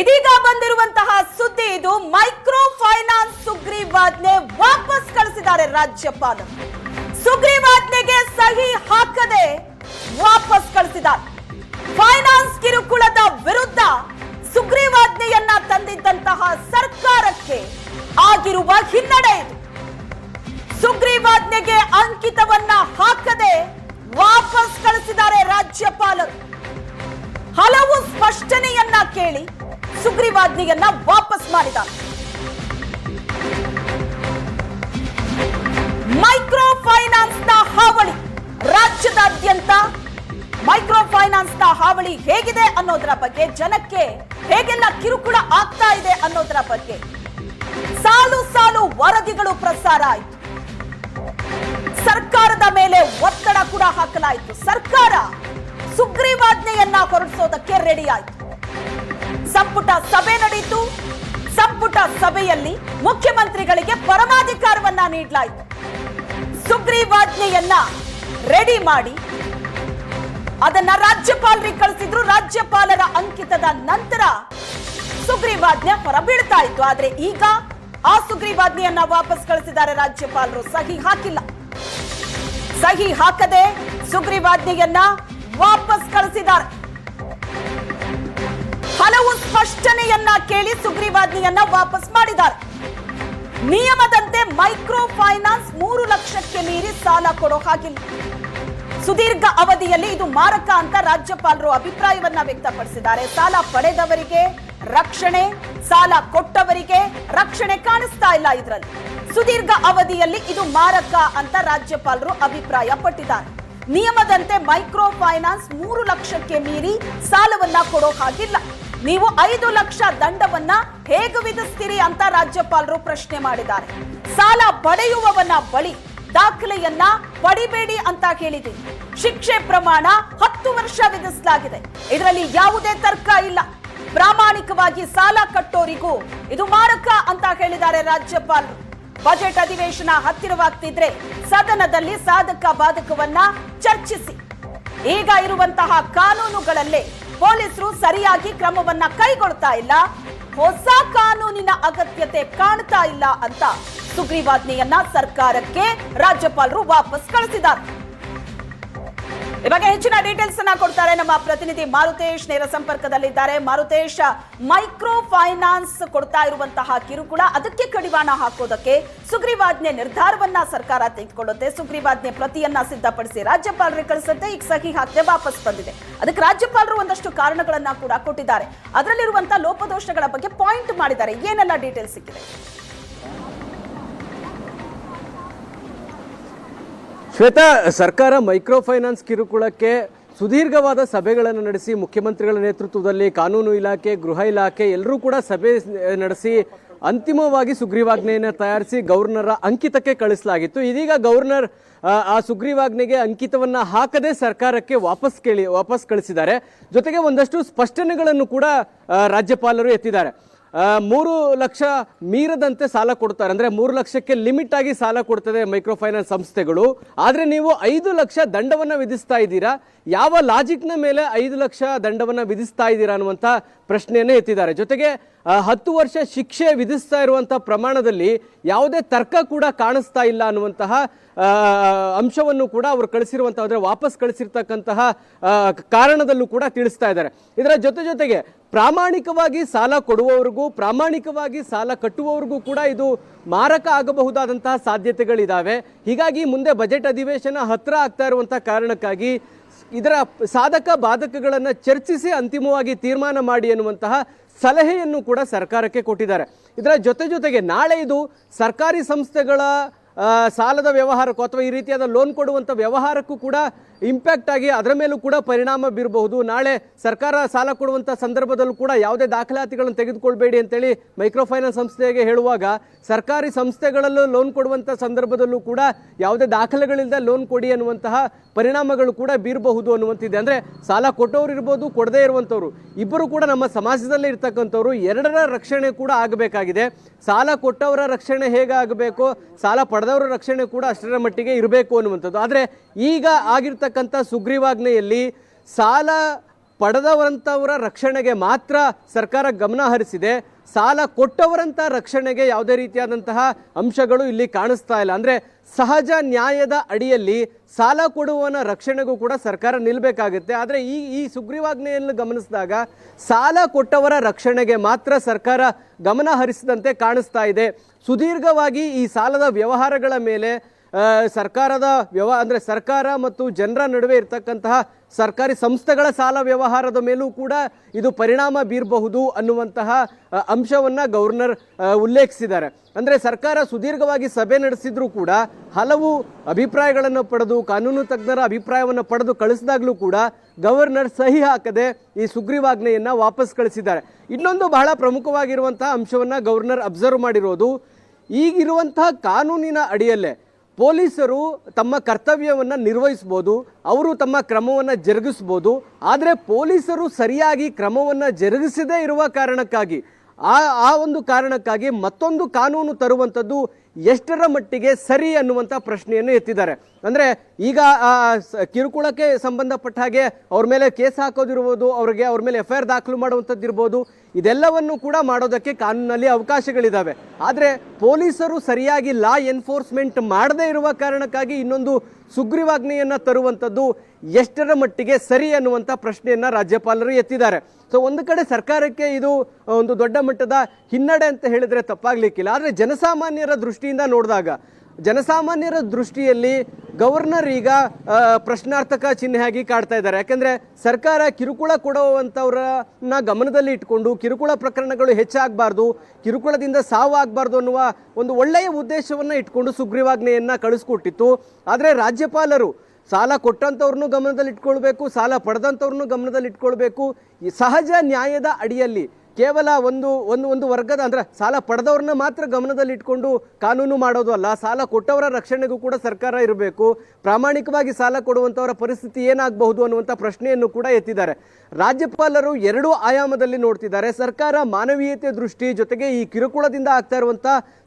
ಇದೀಗ ಬಂದಿರುವಂತಹ ಸುದ್ದಿ ಇದು. ಮೈಕ್ರೋ ಫೈನಾನ್ಸ್ ಸುಗ್ರೀವಾಜ್ಞೆ ವಾಪಸ್ ಕಳಿಸಿದ್ದಾರೆ ರಾಜ್ಯಪಾಲರು ಸುಗ್ರೀವಾಜ್ಞೆಗೆ ಸಹಿ ಹಾಕದೆ ವಾಪಸ್ ಕಳಿಸಿದ್ದಾರೆ. ಫೈನಾನ್ಸ್ ಕಿರುಕುಳದ ವಿರುದ್ಧ ಸುಗ್ರೀವಾಜ್ಞೆಯನ್ನ ತಂದಿದ್ದಂತಹ ಸರ್ಕಾರಕ್ಕೆ ಆಗಿರುವ ಹಿನ್ನಡೆ ಇದು. ಸುಗ್ರೀವಾಜ್ಞೆಗೆ ಅಂಕಿತವನ್ನ ಹಾಕದೆ ವಾಪಸ್ ಕಳಿಸಿದ್ದಾರೆ ರಾಜ್ಯಪಾಲರು. ಹಲವು ಸ್ಪಷ್ಟನೆಯನ್ನ ಕೇಳಿ ಸುಗ್ರೀವಾಜ್ಞೆಯನ್ನ ವಾಪಸ್ ಮಾಡಿದ ಮೈಕ್ರೋ ಫೈನಾನ್ಸ್ನ ಹಾವಳಿ ರಾಜ್ಯದಾದ್ಯಂತ ಮೈಕ್ರೋ ಫೈನಾನ್ಸ್ನ ಹಾವಳಿ ಹೇಗಿದೆ ಅನ್ನೋದರ ಬಗ್ಗೆ, ಜನಕ್ಕೆ ಹೇಗೆಲ್ಲ ಕಿರುಕುಳ ಆಗ್ತಾ ಇದೆ ಅನ್ನೋದರ ಬಗ್ಗೆ ಸಾಲು ಸಾಲು ವರದಿಗಳು ಪ್ರಸಾರ ಆಯಿತು. ಸರ್ಕಾರದ ಮೇಲೆ ಒತ್ತಡ ಕೂಡ ಹಾಕಲಾಯಿತು. ಸರ್ಕಾರ ಸುಗ್ರೀವಾಜ್ಞೆಯನ್ನ ಹೊರಡಿಸೋದಕ್ಕೆ ರೆಡಿ ಆಯಿತು. ಸಂಪುಟ ಸಭೆ ನಡೆಯಿತು. ಸಂಪುಟ ಸಭೆಯಲ್ಲಿ ಮುಖ್ಯಮಂತ್ರಿಗಳಿಗೆ ಪರಮಾಧಿಕಾರವನ್ನ ನೀಡಲಾಯಿತು. ಸುಗ್ರೀವಾಜ್ಞೆಯನ್ನ ರೆಡಿ ಮಾಡಿ ಅದನ್ನ ರಾಜ್ಯಪಾಲರಿಗೆ ಕಳಿಸಿದ್ರು. ರಾಜ್ಯಪಾಲರ ಅಂಕಿತದ ನಂತರ ಸುಗ್ರೀವಾಜ್ಞೆ ಹೊರಬೀಳ್ತಾ ಇತ್ತು ಆದ್ರೆ ಈಗ ಆ ಸುಗ್ರೀವಾಜ್ಞೆಯನ್ನ ವಾಪಸ್ ಕಳಿಸಿದ್ದಾರೆ ರಾಜ್ಯಪಾಲರು. ಸಹಿ ಹಾಕಿಲ್ಲ. ಸಹಿ ಹಾಕದೆ ಸುಗ್ರೀವಾಜ್ಞೆಯನ್ನ ವಾಪಸ್ ಕಳಿಸಿದ್ದಾರೆ. ಹಲವು ಸ್ಪಷ್ಟನೆಯನ್ನ ಕೇಳಿ ಸುಗ್ರೀವಾಜ್ಞೆಯನ್ನ ವಾಪಸ್ ಮಾಡಿದ್ದಾರೆ. ನಿಯಮದಂತೆ ಮೈಕ್ರೋ ಫೈನಾನ್ಸ್ ಮೂರು ಲಕ್ಷಕ್ಕೆ ಮೀರಿ ಸಾಲ ಕೊಡೋ ಹಾಗಿಲ್ಲ. ಸುದೀರ್ಘ ಅವಧಿಯಲ್ಲಿ ಇದು ಮಾರಕ ಅಂತ ರಾಜ್ಯಪಾಲರು ಅಭಿಪ್ರಾಯವನ್ನ ವ್ಯಕ್ತಪಡಿಸಿದ್ದಾರೆ. ಸಾಲ ಪಡೆದವರಿಗೆ ರಕ್ಷಣೆ, ಸಾಲ ಕೊಟ್ಟವರಿಗೆ ರಕ್ಷಣೆ ಕಾಣಿಸ್ತಾ ಇಲ್ಲ ಇದರಲ್ಲಿ. ಸುದೀರ್ಘ ಅವಧಿಯಲ್ಲಿ ಇದು ಮಾರಕ ಅಂತ ರಾಜ್ಯಪಾಲರು ಅಭಿಪ್ರಾಯ ಪಟ್ಟಿದ್ದಾರೆ ನಿಯಮದಂತೆ ಮೈಕ್ರೋ ಫೈನಾನ್ಸ್ ಮೂರು ಲಕ್ಷಕ್ಕೆ ಮೀರಿ ಸಾಲವನ್ನ ಕೊಡೋ ಹಾಗಿಲ್ಲ. ನೀವು ಐದು ಲಕ್ಷ ದಂಡವನ್ನ ಹೇಗೆ ವಿಧಿಸ್ತೀರಿ ಅಂತ ರಾಜ್ಯಪಾಲರು ಪ್ರಶ್ನೆ ಮಾಡಿದ್ದಾರೆ. ಸಾಲ ಪಡೆಯುವವನ ಬಳಿ ದಾಖಲೆಯನ್ನ ಪಡಿಬೇಡಿ ಅಂತ ಹೇಳಿದೆ. ಶಿಕ್ಷೆ ಪ್ರಮಾಣ ಹತ್ತು ವರ್ಷ ವಿಧಿಸಲಾಗಿದೆ. ಇದರಲ್ಲಿ ಯಾವುದೇ ತರ್ಕ ಇಲ್ಲ. ಪ್ರಾಮಾಣಿಕವಾಗಿ ಸಾಲ ಕಟ್ಟೋರಿಗೂ ಇದು ಮಾರಕ ಅಂತ ಹೇಳಿದ್ದಾರೆ ರಾಜ್ಯಪಾಲರು. ಬಜೆಟ್ ಅಧಿವೇಶನ ಹತ್ತಿರವಾಗ್ತಿದ್ರೆ ಸದನದಲ್ಲಿ ಸಾಧಕ ಬಾಧಕವನ್ನ ಚರ್ಚಿಸಿ. ಈಗ ಇರುವಂತಹ ಕಾನೂನುಗಳಲ್ಲೇ ಪೊಲೀಸರು ಸರಿಯಾಗಿ ಕ್ರಮವನ್ನ ಕೈಗೊಳ್ತಾ ಇಲ್ಲ. ಹೊಸ ಕಾನೂನಿನ ಅಗತ್ಯತೆ ಕಾಣ್ತಾ ಇಲ್ಲ ಅಂತ ಸುಗ್ರೀವಾಜ್ಞೆಯನ್ನ ಸರ್ಕಾರಕ್ಕೆ ರಾಜ್ಯಪಾಲರು ವಾಪಸ್ ಕಳಿಸಿದ್ದಾರೆ. ಬಗ್ಗೆ ಹೆಚ್ಚಿನ ಡೀಟೇಲ್ಸ್ ಅನ್ನ ಕೊಡ್ತಾರೆ ನಮ್ಮ ಪ್ರತಿನಿಧಿ ಮಾರುತೇಶ್ ನೇರ ಸಂಪರ್ಕದಲ್ಲಿದ್ದಾರೆ. ಮಾರುತೇಶ್ ಮೈಕ್ರೋ ಫೈನಾನ್ಸ್ ಕೊಡ್ತಾ ಇರುವಂತಹ ಕಿರುಕುಳ, ಅದಕ್ಕೆ ಕಡಿವಾಣ ಹಾಕೋದಕ್ಕೆ ಸುಗ್ರೀವಾಜ್ಞೆ ನಿರ್ಧಾರವನ್ನ ಸರ್ಕಾರ ತೆಗೆದುಕೊಳ್ಳುತ್ತೆ. ಸುಗ್ರೀವಾಜ್ಞೆ ಪ್ರತಿಯನ್ನ ಸಿದ್ಧಪಡಿಸಿ ರಾಜ್ಯಪಾಲರಿಗೆ ಕಳಿಸುತ್ತೆ. ಈಗ ಸಹಿ ಹಾಕದೆ ವಾಪಸ್ ಬಂದಿದೆ. ಅದಕ್ಕೆ ರಾಜ್ಯಪಾಲರು ಒಂದಷ್ಟು ಕಾರಣಗಳನ್ನ ಕೂಡ ಕೊಟ್ಟಿದ್ದಾರೆ. ಅದರಲ್ಲಿರುವಂತಹ ಲೋಪದೋಷಗಳ ಬಗ್ಗೆ ಪಾಯಿಂಟ್ ಮಾಡಿದ್ದಾರೆ. ಏನೆಲ್ಲ ಡೀಟೇಲ್ಸ್ ಸಿಕ್ಕಿದೆ? ಶ್ವೇತಾ ಸರ್ಕಾರ ಮೈಕ್ರೋ ಫೈನಾನ್ಸ್ ಕಿರುಕುಳಕ್ಕೆ ಸುದೀರ್ಘವಾದ ಸಭೆಗಳನ್ನು ನಡೆಸಿ ಮುಖ್ಯಮಂತ್ರಿಗಳ ನೇತೃತ್ವದಲ್ಲಿ ಕಾನೂನು ಇಲಾಖೆ ಗೃಹ ಇಲಾಖೆ ಎಲ್ಲರೂ ಕೂಡ ಸಭೆ ನಡೆಸಿ ಅಂತಿಮವಾಗಿ ಸುಗ್ರೀವಾಜ್ಞೆಯನ್ನು ತಯಾರಿಸಿ ಗವರ್ನರ್ ಅಂಕಿತಕ್ಕೆ ಕಳಿಸಲಾಗಿತ್ತು. ಇದೀಗ ಗವರ್ನರ್ ಆ, ಸುಗ್ರೀವಾಜ್ಞೆಗೆ ಅಂಕಿತವನ್ನ ಹಾಕದೆ ಸರ್ಕಾರಕ್ಕೆ ವಾಪಸ್ ಕೇಳಿ ವಾಪಸ್ ಕಳಿಸಿದ್ದಾರೆ. ಜೊತೆಗೆ ಒಂದಷ್ಟು ಸ್ಪಷ್ಟನೆಗಳನ್ನು ಕೂಡ ರಾಜ್ಯಪಾಲರು ಎತ್ತಿದ್ದಾರೆ. ಮೂರು ಲಕ್ಷ ಮೀರದಂತೆ ಸಾಲ ಕೊಡ್ತಾರೆ. ಅಂದ್ರೆ ಮೂರು ಲಕ್ಷಕ್ಕೆ ಲಿಮಿಟ್ ಆಗಿ ಸಾಲ ಕೊಡ್ತದೆ ಮೈಕ್ರೋ ಫೈನಾನ್ಸ್ ಸಂಸ್ಥೆಗಳು. ಆದರೆ ನೀವು ಐದು ಲಕ್ಷ ದಂಡವನ್ನು ವಿಧಿಸ್ತಾ ಇದ್ದೀರಾ. ಯಾವ ಲಾಜಿಕ್ನ ಮೇಲೆ ಐದು ಲಕ್ಷ ದಂಡವನ್ನು ವಿಧಿಸ್ತಾ ಇದ್ದೀರಾ ಅನ್ನುವಂಥ ಪ್ರಶ್ನೆಯನ್ನೇ ಎತ್ತಿದ್ದಾರೆ. ಜೊತೆಗೆ ಹತ್ತು ವರ್ಷ ಶಿಕ್ಷೆ ವಿಧಿಸ್ತಾ ಇರುವಂಥ ಪ್ರಮಾಣದಲ್ಲಿ ಯಾವುದೇ ತರ್ಕ ಕೂಡ ಕಾಣಿಸ್ತಾ ಇಲ್ಲ ಅನ್ನುವಂತಹ ಅಂಶವನ್ನು ಕೂಡ ಅವರು ಕಳಿಸಿರುವಂತಹ ಅಂದ್ರೆ ವಾಪಸ್ ಕಳಿಸಿರ್ತಕ್ಕಂತಹ ಕಾರಣದಲ್ಲೂ ಕೂಡ ತಿಳಿಸ್ತಾ ಇದ್ದಾರೆ. ಇದರ ಜೊತೆ ಜೊತೆಗೆ ಪ್ರಾಮಾಣಿಕವಾಗಿ ಸಾಲ ಕೊಡುವವರಿಗೂ, ಪ್ರಾಮಾಣಿಕವಾಗಿ ಸಾಲ ಕಟ್ಟುವವರಿಗೂ ಕೂಡ ಇದು ಮಾರಕ ಆಗಬಹುದಾದಂತಹ ಸಾಧ್ಯತೆಗಳಿದ್ದಾವೆ ಹೀಗಾಗಿ ಮುಂದೆ ಬಜೆಟ್ ಅಧಿವೇಶನ ಹತ್ತಿರ ಆಗ್ತಾ ಇರುವಂತಹ ಕಾರಣಕ್ಕಾಗಿ ಇದರ ಸಾಧಕ ಬಾಧಕಗಳನ್ನು ಚರ್ಚಿಸಿ ಅಂತಿಮವಾಗಿ ತೀರ್ಮಾನ ಮಾಡಿ ಎನ್ನುವಂತಹ ಸಲಹೆಯನ್ನು ಕೂಡ ಸರ್ಕಾರಕ್ಕೆ ಕೊಟ್ಟಿದ್ದಾರೆ. ಇದರ ಜೊತೆ ಜೊತೆಗೆ ನಾಳೆ ಇದು ಸರ್ಕಾರಿ ಸಂಸ್ಥೆಗಳ ಸಾಲದ ವ್ಯವಹಾರಕ್ಕೂ ಅಥವಾ ಈ ರೀತಿಯಾದ ಲೋನ್ ಕೊಡುವಂಥ ವ್ಯವಹಾರಕ್ಕೂ ಕೂಡ ಇಂಪ್ಯಾಕ್ಟ್ ಆಗಿ ಅದರ ಮೇಲೂ ಕೂಡ ಪರಿಣಾಮ ಬೀರಬಹುದು. ನಾಳೆ ಸರ್ಕಾರ ಸಾಲ ಕೊಡುವಂಥ ಸಂದರ್ಭದಲ್ಲೂ ಕೂಡ ಯಾವುದೇ ದಾಖಲಾತಿಗಳನ್ನು ತೆಗೆದುಕೊಳ್ಬೇಡಿ ಅಂತೇಳಿ ಮೈಕ್ರೋ ಫೈನಾನ್ಸ್ ಸಂಸ್ಥೆಗೆ ಹೇಳುವಾಗ ಸರ್ಕಾರಿ ಸಂಸ್ಥೆಗಳಲ್ಲೂ ಲೋನ್ ಕೊಡುವಂಥ ಸಂದರ್ಭದಲ್ಲೂ ಕೂಡ ಯಾವುದೇ ದಾಖಲೆಗಳಿಂದ ಲೋನ್ ಕೊಡಿ ಅನ್ನುವಂತಹ ಪರಿಣಾಮಗಳು ಕೂಡ ಬೀರಬಹುದು ಅನ್ನುವಂತಿದೆ. ಅಂದರೆ ಸಾಲ ಕೊಟ್ಟವರು ಇರ್ಬೋದು, ಕೊಡದೇ ಇರುವಂಥವ್ರು ಇಬ್ಬರು ಕೂಡ ನಮ್ಮ ಸಮಾಜದಲ್ಲಿ ಇರ್ತಕ್ಕಂಥವ್ರು ಎರಡರ ರಕ್ಷಣೆ ಕೂಡ ಆಗಬೇಕಾಗಿದೆ. ಸಾಲ ಕೊಟ್ಟವರ ರಕ್ಷಣೆ ಹೇಗಾಗಬೇಕು ಸಾಲ ಪಡೆದವರ ರಕ್ಷಣೆ ಕೂಡ ಅಷ್ಟರ ಮಟ್ಟಿಗೆ ಇರಬೇಕು ಅನ್ನುವಂಥದ್ದು. ಆದರೆ ಈಗ ಆಗಿರ್ತಕ್ಕಂಥ ಸುಗ್ರೀವಾಜ್ಞೆಯಲ್ಲಿ ಸಾಲ ಪಡೆದವರಂಥವರ ರಕ್ಷಣೆಗೆ ಮಾತ್ರ ಸರ್ಕಾರ ಗಮನ ಹರಿಸಿದೆ. ಸಾಲ ಕೊಟ್ಟವರಂಥ ರಕ್ಷಣೆಗೆ ಯಾವುದೇ ರೀತಿಯಾದಂತಹ ಅಂಶಗಳು ಇಲ್ಲಿ ಕಾಣಿಸ್ತಾ ಇಲ್ಲ. ಅಂದ್ರೆ ಸಹಜ ನ್ಯಾಯದ ಅಡಿಯಲ್ಲಿ ಸಾಲ ಕೊಡುವವನ ರಕ್ಷಣೆಗೂ ಕೂಡ ಸರ್ಕಾರ ನಿಲ್ಲಬೇಕಾಗುತ್ತೆ ಆದರೆ ಈ ಈ ಸುಗ್ರೀವಾಜ್ಞೆಯನ್ನು ಗಮನಿಸಿದಾಗ ಸಾಲ ಕೊಟ್ಟವರ ರಕ್ಷಣೆಗೆ ಮಾತ್ರ ಸರ್ಕಾರ ಗಮನ ಹರಿಸಿದಂತೆ ಕಾಣಿಸ್ತಾ ಇದೆ. ಸುದೀರ್ಘವಾಗಿ ಈ ಸಾಲದ ವ್ಯವಹಾರಗಳ ಮೇಲೆ ಸರ್ಕಾರದ ವ್ಯವ, ಅಂದರೆ ಸರ್ಕಾರ ಮತ್ತು ಜನರ ನಡುವೆ ಇರತಕ್ಕಂತಹ ಸರ್ಕಾರಿ ಸಂಸ್ಥೆಗಳ ಸಾಲ ವ್ಯವಹಾರದ ಮೇಲೂ ಕೂಡ ಇದು ಪರಿಣಾಮ ಬೀರಬಹುದು ಅನ್ನುವಂತಹ ಅಂಶವನ್ನು ಗವರ್ನರ್ ಉಲ್ಲೇಖಿಸಿದ್ದಾರೆ. ಅಂದರೆ ಸರ್ಕಾರ ಸುದೀರ್ಘವಾಗಿ ಸಭೆ ನಡೆಸಿದ್ರೂ ಕೂಡ, ಹಲವು ಅಭಿಪ್ರಾಯಗಳನ್ನು ಪಡೆದು, ಕಾನೂನು ತಜ್ಞರ ಅಭಿಪ್ರಾಯವನ್ನು ಪಡೆದು ಕಳಿಸಿದಾಗಲೂ ಕೂಡ, ಗವರ್ನರ್ ಸಹಿ ಹಾಕದೆ ಈ ಸುಗ್ರೀವಾಜ್ಞೆಯನ್ನು ವಾಪಸ್ ಕಳಿಸಿದ್ದಾರೆ. ಇನ್ನೊಂದು ಬಹಳ ಪ್ರಮುಖವಾಗಿರುವಂತಹ ಅಂಶವನ್ನು ಗವರ್ನರ್ ಅಬ್ಸರ್ವ್ ಮಾಡಿರೋದು, ಈಗಿರುವಂತಹ ಕಾನೂನಿನ ಅಡಿಯಲ್ಲೇ ಪೊಲೀಸರು ತಮ್ಮ ಕರ್ತವ್ಯವನ್ನು ನಿರ್ವಹಿಸ್ಬೋದು, ಅವರು ತಮ್ಮ ಕ್ರಮವನ್ನು ಜರುಗಿಸ್ಬೋದು, ಆದರೆ ಪೊಲೀಸರು ಸರಿಯಾಗಿ ಕ್ರಮವನ್ನು ಜರುಗಿಸದೇ ಇರುವ ಕಾರಣಕ್ಕಾಗಿ, ಆ ಆ ಒಂದು ಕಾರಣಕ್ಕಾಗಿ ಮತ್ತೊಂದು ಕಾನೂನು ತರುವಂಥದ್ದು ಎಷ್ಟರ ಮಟ್ಟಿಗೆ ಸರಿ ಅನ್ನುವಂಥ ಪ್ರಶ್ನೆಯನ್ನು ಎತ್ತಿದ್ದಾರೆ. ಅಂದರೆ ಈಗ ಕಿರುಕುಳಕ್ಕೆ ಸಂಬಂಧಪಟ್ಟ ಹಾಗೆ ಅವ್ರ ಮೇಲೆ ಕೇಸ್ ಹಾಕೋದಿರ್ಬೋದು, ಅವ್ರಿಗೆ ಅವ್ರ ಮೇಲೆ ಎಫ್ ಐ ಆರ್ ದಾಖಲು ಮಾಡುವಂಥದ್ದು ಇರ್ಬೋದು ಇದೆಲ್ಲವನ್ನು ಕೂಡ ಮಾಡೋದಕ್ಕೆ ಕಾನೂನಲ್ಲಿ ಅವಕಾಶಗಳಿದ್ದಾವೆ ಆದರೆ ಪೊಲೀಸರು ಸರಿಯಾಗಿ ಲಾ ಎನ್ಫೋರ್ಸ್ಮೆಂಟ್ ಮಾಡದೇ ಇರುವ ಕಾರಣಕ್ಕಾಗಿ ಇನ್ನೊಂದು ಸುಗ್ರೀವಾಜ್ಞೆಯನ್ನು ತರುವಂಥದ್ದು ಎಷ್ಟರ ಮಟ್ಟಿಗೆ ಸರಿ ಅನ್ನುವಂಥ ಪ್ರಶ್ನೆಯನ್ನು ರಾಜ್ಯಪಾಲರು ಎತ್ತಿದ್ದಾರೆ. ಸೊ ಒಂದು ಕಡೆ ಸರ್ಕಾರಕ್ಕೆ ಇದು ಒಂದು ದೊಡ್ಡ ಮಟ್ಟದ ಹಿನ್ನಡೆ ಅಂತ ಹೇಳಿದ್ರೆ ತಪ್ಪಾಗ್ಲಿಕ್ಕಿಲ್ಲ. ಆದರೆ ಜನಸಾಮಾನ್ಯರ ದೃಷ್ಟಿಯಿಂದ ನೋಡಿದಾಗ, ಜನಸಾಮಾನ್ಯರ ದೃಷ್ಟಿಯಲ್ಲಿ ಗವರ್ನರ್ ಈಗ ಪ್ರಶ್ನಾರ್ಥಕ ಚಿಹ್ನೆಯಾಗಿ ಕಾಡ್ತಾ ಇದ್ದಾರೆ. ಯಾಕಂದ್ರೆ ಸರ್ಕಾರ ಕಿರುಕುಳ ಕೊಡುವಂಥವ್ರನ್ನ ಗಮನದಲ್ಲಿ ಇಟ್ಕೊಂಡು ಕಿರುಕುಳ ಪ್ರಕರಣಗಳು ಹೆಚ್ಚಾಗಬಾರ್ದು, ಕಿರುಕುಳದಿಂದ ಸಾವು ಆಗಬಾರ್ದು ಅನ್ನುವ ಒಂದು ಒಳ್ಳೆಯ ಉದ್ದೇಶವನ್ನು ಇಟ್ಕೊಂಡು ಸುಗ್ರೀವಾಜ್ಞೆಯನ್ನು ಕಳಿಸ್ಕೊಟ್ಟಿತ್ತು. ಆದರೆ ರಾಜ್ಯಪಾಲರು ಸಾಲ ಕೊಟ್ಟಂಥವ್ರನ್ನೂ ಗಮನದಲ್ಲಿ ಇಟ್ಕೊಳ್ಬೇಕು ಸಾಲ ಪಡೆದಂಥವ್ರನ್ನೂ ಗಮನದಲ್ಲಿ ಇಟ್ಕೊಳ್ಬೇಕು ಈ ಸಹಜ ನ್ಯಾಯದ ಅಡಿಯಲ್ಲಿ ಕೇವಲ ಒಂದು ಒಂದು ಒಂದು ವರ್ಗದ ಅಂದ್ರೆ ಸಾಲ ಪಡೆದವ್ರನ್ನ ಮಾತ್ರ ಗಮನದಲ್ಲಿಟ್ಕೊಂಡು ಕಾನೂನು ಮಾಡೋದು ಅಲ್ಲ. ಸಾಲ ಕೊಟ್ಟವರ ರಕ್ಷಣೆಗೂ ಕೂಡ ಸರ್ಕಾರ ಇರಬೇಕು. ಪ್ರಾಮಾಣಿಕವಾಗಿ ಸಾಲ ಕೊಡುವಂಥವರ ಪರಿಸ್ಥಿತಿ ಏನಾಗಬಹುದು ಅನ್ನುವಂಥ ಪ್ರಶ್ನೆಯನ್ನು ಕೂಡ ಎತ್ತಿದ್ದಾರೆ. ರಾಜ್ಯಪಾಲರು ಎರಡೂ ಆಯಾಮದಲ್ಲಿ ನೋಡ್ತಿದ್ದಾರೆ. ಸರ್ಕಾರ ಮಾನವೀಯತೆ ದೃಷ್ಟಿ ಜೊತೆಗೆ ಈ ಕಿರುಕುಳದಿಂದ ಆಗ್ತಾ ಇರುವಂಥ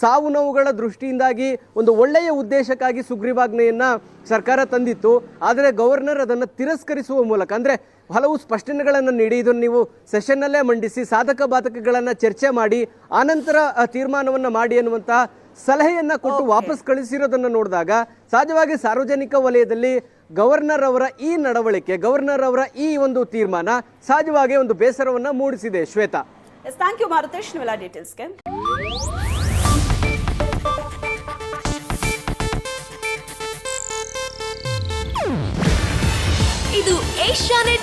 ಸಾವು ನೋವುಗಳ ದೃಷ್ಟಿಯಿಂದಾಗಿ ಒಂದು ಒಳ್ಳೆಯ ಉದ್ದೇಶಕ್ಕಾಗಿ ಸುಗ್ರೀವಾಜ್ಞೆಯನ್ನು ಸರ್ಕಾರ ತಂದಿತ್ತು. ಆದರೆ ಗವರ್ನರ್ ಅದನ್ನು ತಿರಸ್ಕರಿಸುವ ಮೂಲಕ, ಅಂದ್ರೆ ಹಲವು ಸ್ಪಷ್ಟನೆಗಳನ್ನು ನೀಡಿ ಇದನ್ನು ನೀವು ಸೆಷನ್ನಲ್ಲೇ ಮಂಡಿಸಿ ಸಾಧಕ ಬಾಧಕಗಳನ್ನು ಚರ್ಚೆ ಮಾಡಿ ಆನಂತರ ಆ ತೀರ್ಮಾನವನ್ನು ಮಾಡಿ ಅನ್ನುವಂತಹ ಸಲಹೆಯನ್ನು ಕೊಟ್ಟು ವಾಪಸ್ ಕಳಿಸಿರೋದನ್ನು ನೋಡಿದಾಗ ಸಹಜವಾಗಿ ಸಾರ್ವಜನಿಕ ವಲಯದಲ್ಲಿ ಗವರ್ನರ್ ಅವರ ಈ ನಡವಳಿಕೆ ಗವರ್ನರ್ ಅವರ ಈ ಒಂದು ತೀರ್ಮಾನ ಸಹಜವಾಗಿ ಒಂದು ಬೇಸರವನ್ನು ಮೂಡಿಸಿದೆ. ಶ್ವೇತಾ. ಥ್ಯಾಂಕ್ ಯು ಮಾರುತೇಶ್ ನೀವೆಲ್ಲ ಡೀಟೇಲ್ಸ್ಗೆ ಇದು ಏಷ್ಯಾನೆಟ್